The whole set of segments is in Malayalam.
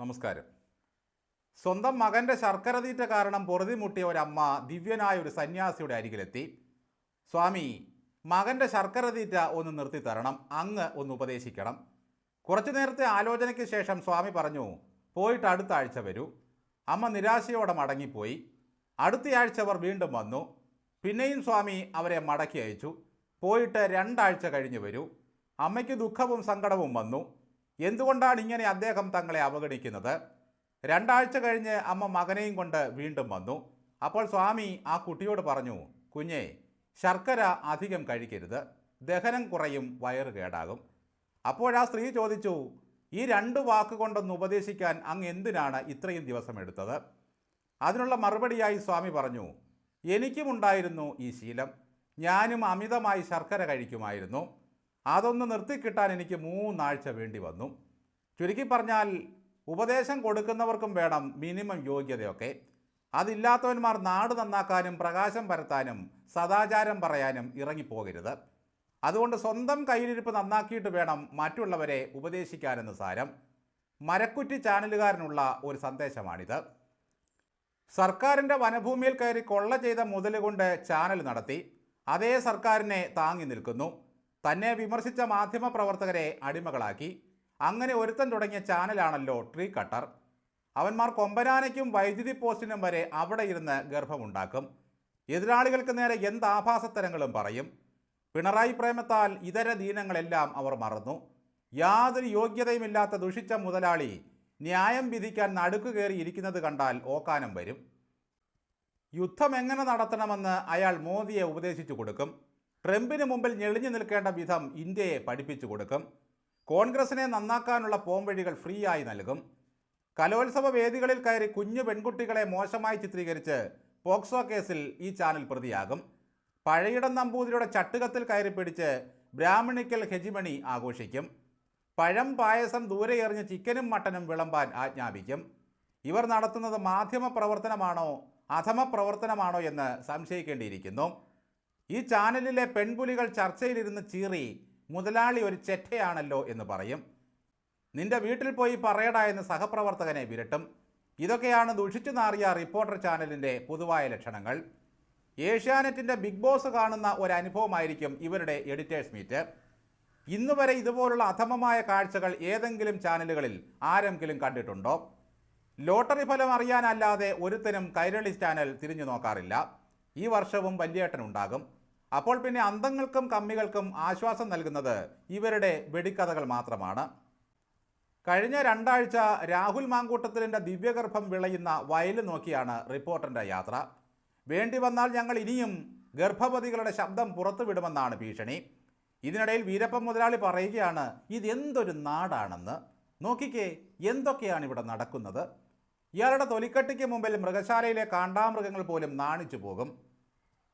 നമസ്കാരം. സ്വന്തം മകന്റെ ശർക്കര തീറ്റ കാരണം പൊറുതിമുട്ടിയ ഒരമ്മ ദിവ്യനായ ഒരു സന്യാസിയുടെ അരികിലെത്തി. സ്വാമി മകന്റെ ശർക്കര തീറ്റ ഒന്ന് നിർത്തി തരണം അങ്ങ് ഒന്ന് ഉപദേശിക്കണം. കുറച്ചു നേരത്തെ ആലോചനയ്ക്ക് ശേഷം സ്വാമി പറഞ്ഞു പോയിട്ട് അടുത്ത ആഴ്ച വരൂ. അമ്മ നിരാശയോടെ മടങ്ങിപ്പോയി. അടുത്തയാഴ്ച അവർ വീണ്ടും വന്നു. പിന്നെയും സ്വാമി അവരെ മടക്കി അയച്ചു. പോയിട്ട് രണ്ടാഴ്ച കഴിഞ്ഞ് വരൂ. അമ്മയ്ക്ക് ദുഃഖവും സങ്കടവും വന്നു. എന്തുകൊണ്ടാണ് ഇങ്ങനെ അദ്ദേഹം തങ്ങളെ അവഗണിക്കുന്നത്? രണ്ടാഴ്ച കഴിഞ്ഞ് അമ്മ മകനെയും കൊണ്ട് വീണ്ടും വന്നു. അപ്പോൾ സ്വാമി ആ കുട്ടിയോട് പറഞ്ഞു കുഞ്ഞെ ശർക്കര അധികം കഴിക്കരുത്. ദഹനം കുറയും വയറ് കേടാകും. അപ്പോഴാ സ്ത്രീ ചോദിച്ചു ഈ രണ്ട് വാക്കുകൊണ്ടൊന്ന് ഉപദേശിക്കാൻ അങ്ങ് എന്തിനാണ് ഇത്രയും ദിവസം എടുത്തത്? അതിനുള്ള മറുപടിയായി സ്വാമി പറഞ്ഞു എനിക്കുമുണ്ടായിരുന്നു ഈ ശീലം. ഞാനും അമിതമായി ശർക്കര കഴിക്കുമായിരുന്നു. അതൊന്ന് നിർത്തിക്കിട്ടാൻ എനിക്ക് മൂന്നാഴ്ച വേണ്ടി വന്നു. ചുരുക്കി പറഞ്ഞാൽ ഉപദേശം കൊടുക്കുന്നവർക്കും വേണം മിനിമം യോഗ്യതയൊക്കെ. അതില്ലാത്തവന്മാർ നാട് നന്നാക്കാനും പ്രകാശം പരത്താനും സദാചാരം പറയാനും ഇറങ്ങിപ്പോകരുത്. അതുകൊണ്ട് സ്വന്തം കയ്യിലിരിപ്പ് നന്നാക്കിയിട്ട് വേണം മറ്റുള്ളവരെ ഉപദേശിക്കാനെന്ന് സാരം. മരക്കുറ്റി ചാനലുകാരനുള്ള ഒരു സന്ദേശമാണിത്. സർക്കാരിന്റെ വനഭൂമിയിൽ കയറി കൊള്ള ചെയ്ത മുതലുകൊണ്ട് ചാനൽ നടത്തി. അതേ സർക്കാരിനെ താങ്ങി നിൽക്കുന്നു. തന്നെ വിമർശിച്ച മാധ്യമ പ്രവർത്തകരെ അടിമകളാക്കി. അങ്ങനെ ഒരുത്തൻ തുടങ്ങിയ ചാനലാണല്ലോ ട്രീ കട്ടർ. അവന്മാർ കൊമ്പനാനയ്ക്കും വൈദ്യുതി പോസ്റ്റിനും വരെ അവിടെ ഇരുന്ന് ഗർഭമുണ്ടാക്കും. എതിരാളികൾക്ക് നേരെ എന്ത് ആഭാസത്തരങ്ങളും പറയും. പിണറായി പ്രേമത്താൽ ഇതര ദീനങ്ങളെല്ലാം അവർ മറന്നു. യാതൊരു യോഗ്യതയുമില്ലാത്ത ദുഷിച്ച മുതലാളി ന്യായം വിധിക്കാൻ നടുക്കു കയറിയിരിക്കുന്നത് കണ്ടാൽ ഓക്കാനം വരും. യുദ്ധം എങ്ങനെ നടത്തണമെന്ന് അയാൾ മോദിയെ ഉപദേശിച്ചു കൊടുക്കും. ട്രംപിന് മുമ്പിൽ ഞെളിഞ്ഞു നിൽക്കേണ്ട വിധം ഇന്ത്യയെ പഠിപ്പിച്ചു കൊടുക്കും. കോൺഗ്രസിനെ നന്നാക്കാനുള്ള പോംവഴികൾ ഫ്രീ ആയി നൽകും. കലോത്സവ വേദികളിൽ കയറി കുഞ്ഞു പെൺകുട്ടികളെ മോശമായി ചിത്രീകരിച്ച് പോക്സോ കേസിൽ ഈ ചാനൽ പ്രതിയാകും. പഴയിടം നമ്പൂതിരിയുടെ ചട്ടുകത്തിൽ കയറി പിടിച്ച് ബ്രാഹ്മണിക്കൽ ഹെജിമണി ആഘോഷിക്കും. പഴം പായസം ദൂരെ എറിഞ്ഞ് ചിക്കനും മട്ടനും വിളമ്പാൻ ആജ്ഞാപിക്കും. ഇവർ നടത്തുന്നത് മാധ്യമ പ്രവർത്തനമാണോ അധമ പ്രവർത്തനമാണോ എന്ന് സംശയിക്കേണ്ടിയിരിക്കുന്നു. ഈ ചാനലിലെ പെൺപുലികൾ ചർച്ചയിലിരുന്ന് ചീറി മുതലാളി ഒരു ചെറ്റയാണല്ലോ എന്ന് പറയും. നിന്റെ വീട്ടിൽ പോയി പറയടാ എന്ന് സഹപ്രവർത്തകനെ വിരട്ടും. ഇതൊക്കെയാണ് ദുഷിച്ചു നാറിയ റിപ്പോർട്ടർ ചാനലിന്റെ പൊതുവായ ലക്ഷണങ്ങൾ. ഏഷ്യാനെറ്റിന്റെ ബിഗ് ബോസ് കാണുന്ന ഒരു അനുഭവമായിരിക്കും ഇവരുടെ എഡിറ്റേഴ്സ് മീറ്റ്. ഇന്ന് വരെ ഇതുപോലുള്ള അധമമായ കാഴ്ചകൾ ഏതെങ്കിലും ചാനലുകളിൽ ആരെങ്കിലും കണ്ടിട്ടുണ്ടോ? ലോട്ടറി ഫലം അറിയാനല്ലാതെ ഒരുത്തനും കൈരളി ചാനൽ തിരിഞ്ഞു നോക്കാറില്ല. ഈ വർഷവും വല്യേട്ടനുണ്ടാകും. അപ്പോൾ പിന്നെ അന്തങ്ങൾക്കും കമ്മികൾക്കും ആശ്വാസം നൽകുന്നത് ഇവരുടെ വെടിക്കഥകൾ മാത്രമാണ്. കഴിഞ്ഞ രണ്ടാഴ്ച രാഹുൽ മാങ്കൂട്ടത്തിലിന്റെ ദിവ്യഗർഭം വിളയുന്ന വയൽ നോക്കിയാണ് റിപ്പോർട്ടറിന്റെ യാത്ര. വേണ്ടി വന്നാൽ ഞങ്ങൾ ഇനിയും ഗർഭവതികളുടെ ശബ്ദം പുറത്തുവിടുമെന്നാണ് ഭീഷണി. ഇതിനിടയിൽ വീരപ്പൻ മുതലാളി പറയുകയാണ് ഇതെന്തൊരു നാടാണെന്ന്. നോക്കിക്കേ എന്തൊക്കെയാണ് ഇവിടെ നടക്കുന്നത്? ഇയാളുടെ തൊലിക്കട്ടിക്ക് മുമ്പിൽ മൃഗശാലയിലെ കാണ്ടാമൃഗങ്ങൾ പോലും നാണിച്ചു പോകും.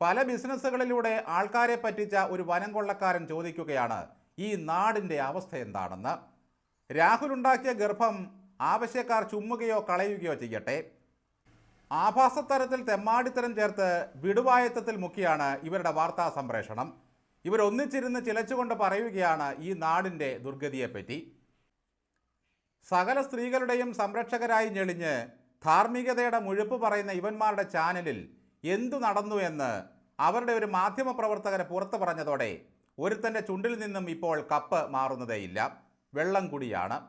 പല ബിസിനസ്സുകളിലൂടെ ആൾക്കാരെ പറ്റിച്ച ഒരു വനം കൊള്ളക്കാരൻ ചോദിക്കുകയാണ് ഈ നാടിന്റെ അവസ്ഥ എന്താണെന്ന്? രാഹുൽ ഉണ്ടാക്കിയ ഗർഭം ആവശ്യക്കാർ ചുമ്മുകയോ കളയുകയോ ചെയ്യട്ടെ. ആഭാസത്തരത്തിൽ തെമ്മാടിത്തരം ചേർത്ത് വിടുവായത്തത്തിൽ മുക്കിയാണ് ഇവരുടെ വാർത്താ സംപ്രേഷണം. ഇവരൊന്നിച്ചിരുന്ന് ചിലച്ചുകൊണ്ട് പറയുകയാണ് ഈ നാടിന്റെ ദുർഗതിയെപ്പറ്റി. സകല സ്ത്രീകളുടെയും സംരക്ഷകരായി ഞെളിഞ്ഞ് ധാർമ്മികതയുടെ മുഴുപ്പ് പറയുന്ന ഇവന്മാരുടെ ചാനലിൽ എന്തു നടന്നു എന്ന് അവരുടെ ഒരു മാധ്യമ പ്രവർത്തകരെ പുറത്തു പറഞ്ഞതോടെ ഒരുത്തന്റെ ചുണ്ടിൽ നിന്നും ഇപ്പോൾ കപ്പ് മാറുന്നതേയില്ല. വെള്ളം കുടിയാണ്.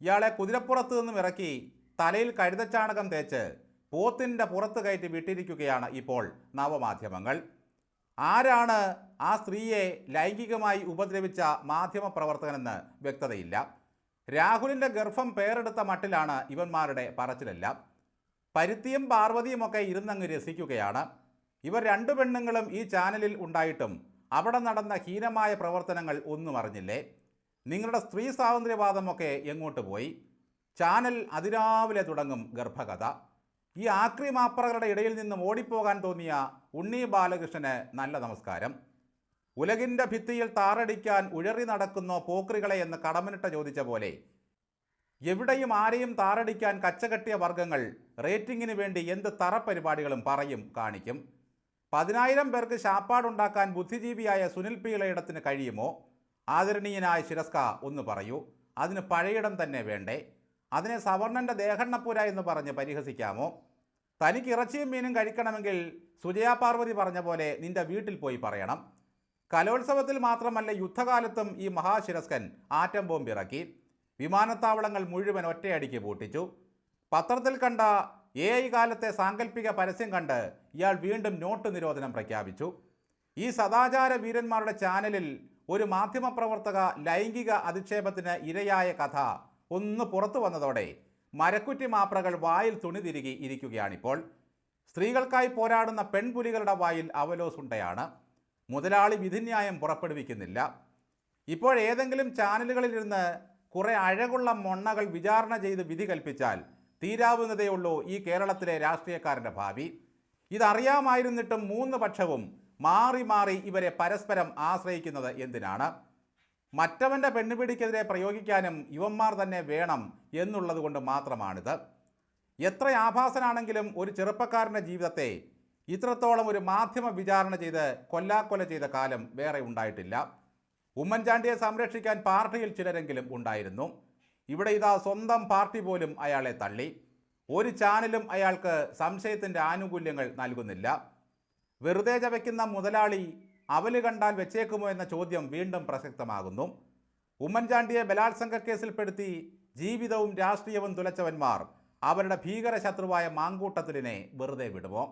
ഇയാളെ കുതിരപ്പുറത്തു നിന്നും ഇറക്കി തലയിൽ കഴുതച്ചാണകം തേച്ച് പോത്തിന്റെ പുറത്ത് കയറ്റി വിട്ടിരിക്കുകയാണ് ഇപ്പോൾ നവമാധ്യമങ്ങൾ. ആരാണ് ആ സ്ത്രീയെ ലൈംഗികമായി ഉപദ്രവിച്ച മാധ്യമ പ്രവർത്തകനെന്ന് വ്യക്തതയില്ല. രാഹുലിന്റെ ഗർഭം പേരെടുത്ത മട്ടിലാണ് ഇവന്മാരുടെ പറച്ചിലെല്ലാം. പരുത്തിയും പാർവതിയുമൊക്കെ ഇരുന്നങ്ങ് രസിക്കുകയാണ്. ഇവർ രണ്ടു പെണ്ണുങ്ങളും ഈ ചാനലിൽ ഉണ്ടായിട്ടും അവിടെ നടന്ന ഹീനമായ പ്രവർത്തനങ്ങൾ ഒന്നും അറിഞ്ഞില്ലേ? നിങ്ങളുടെ സ്ത്രീ സ്വാതന്ത്ര്യവാദമൊക്കെ എങ്ങോട്ട് പോയി? ചാനൽ അതിരാവിലെ തുടങ്ങും ഗർഭകഥ. ഈ ആക്രി മാപ്പറകളുടെ ഇടയിൽ നിന്നും ഓടിപ്പോകാൻ തോന്നിയ ഉണ്ണി ബാലകൃഷ്ണന് നല്ല നമസ്കാരം. ഉലകിന്റെ ഭിത്തിയിൽ താറടിക്കാൻ ഉഴറി നടക്കുന്നോ പോക്രികളെ എന്ന് കടമനിട്ട ചോദിച്ച പോലെ എവിടെയും ആരെയും താറടിക്കാൻ കച്ചകെട്ടിയ വർഗങ്ങൾ റേറ്റിംഗിന് വേണ്ടി എന്ത് തറപരിപാടികളും പറയും കാണിക്കും. പതിനായിരം പേർക്ക് ശാപ്പാടുണ്ടാക്കാൻ ബുദ്ധിജീവിയായ സുനിൽ പീളയിടത്തിന് കഴിയുമോ? ആദരണീയനായ ശിരസ്ക ഒന്ന് പറയൂ. അതിന് പഴയിടം തന്നെ വേണ്ടേ? അതിനെ സവർണന്റെ ദേഹണ്ണപ്പുര എന്ന് പറഞ്ഞ് പരിഹസിക്കാമോ? തനിക്ക് ഇറച്ചിയും മീനും കഴിക്കണമെങ്കിൽ സുജയാ പാർവതി പറഞ്ഞ പോലെ നിന്റെ വീട്ടിൽ പോയി പറയണം. കലോത്സവത്തിൽ മാത്രമല്ല യുദ്ധകാലത്തും ഈ മഹാശിരസ്കൻ ആറ്റം ബോംബ് ഇറക്കി വിമാനത്താവളങ്ങൾ മുഴുവൻ ഒറ്റയടിക്ക് പൂട്ടിച്ചു. പത്രത്തിൽ കണ്ട എ ഐ കാലത്തെ സാങ്കല്പിക പരസ്യം കണ്ട് ഇയാൾ വീണ്ടും നോട്ട് നിരോധനം പ്രഖ്യാപിച്ചു. ഈ സദാചാര വീരന്മാരുടെ ചാനലിൽ ഒരു മാധ്യമപ്രവർത്തക ലൈംഗിക അധിക്ഷേപത്തിന് ഇരയായ കഥ ഒന്ന് പുറത്തു വന്നതോടെ മരക്കുറ്റി മാപ്രകൾ വായിൽ തുണി തിരികെ ഇരിക്കുകയാണിപ്പോൾ. സ്ത്രീകൾക്കായി പോരാടുന്ന പെൺപുലികളുടെ വായിൽ അവലോസുണ്ടയാണ് മുതലാളി വിധിന്യായം പുറപ്പെടുവിക്കുന്നില്ല. ഇപ്പോൾ ഏതെങ്കിലും ചാനലുകളിലിരുന്ന് കുറെ അഴകുള്ള മൊണ്ണകൾ വിചാരണ ചെയ്ത് വിധി കൽപ്പിച്ചാൽ തീരാവുന്നതേയുള്ളൂ ഈ കേരളത്തിലെ രാഷ്ട്രീയക്കാരന്റെ ഭാവി. ഇതറിയാമായിരുന്നിട്ടും മൂന്ന് പക്ഷവും മാറി മാറി ഇവരെ പരസ്പരം ആശ്രയിക്കുന്നത് എന്തിനാണ്? മറ്റവന്റെ പെണ്ണുപിടിക്കെതിരെ പ്രയോഗിക്കാനും യുവന്മാർ തന്നെ വേണം എന്നുള്ളത് കൊണ്ട് മാത്രമാണിത്. എത്ര ആഭാസനാണെങ്കിലും ഒരു ചെറുപ്പക്കാരന്റെ ജീവിതത്തെ ഇത്രത്തോളം ഒരു മാധ്യമ വിചാരണ ചെയ്ത് കൊല്ലാക്കൊല ചെയ്ത കാലം വേറെ ഉണ്ടായിട്ടില്ല. ഉമ്മൻചാണ്ടിയെ സംരക്ഷിക്കാൻ പാർട്ടിയിൽ ചിലരെങ്കിലും ഉണ്ടായിരുന്നു. ഇവിടെ ഇതാ സ്വന്തം പാർട്ടി പോലും അയാളെ തള്ളി. ഒരു ചാനലും അയാൾക്ക് സംശയത്തിന്റെ ആനുകൂല്യങ്ങൾ നൽകുന്നില്ല. വെറുതെ ചവയ്ക്കുന്ന മുതലാളി അവൽ കണ്ടാൽ വെച്ചേക്കുമോ എന്ന ചോദ്യം വീണ്ടും പ്രസക്തമാകുന്നു. ഉമ്മൻചാണ്ടിയെ ബലാത്സംഗ കേസിൽപ്പെടുത്തി ജീവിതവും രാഷ്ട്രീയവും തുലച്ചവന്മാർ അവരുടെ ഭീകര ശത്രുവായ മാങ്കൂട്ടത്തിലിനെ വെറുതെ വിടുമോ?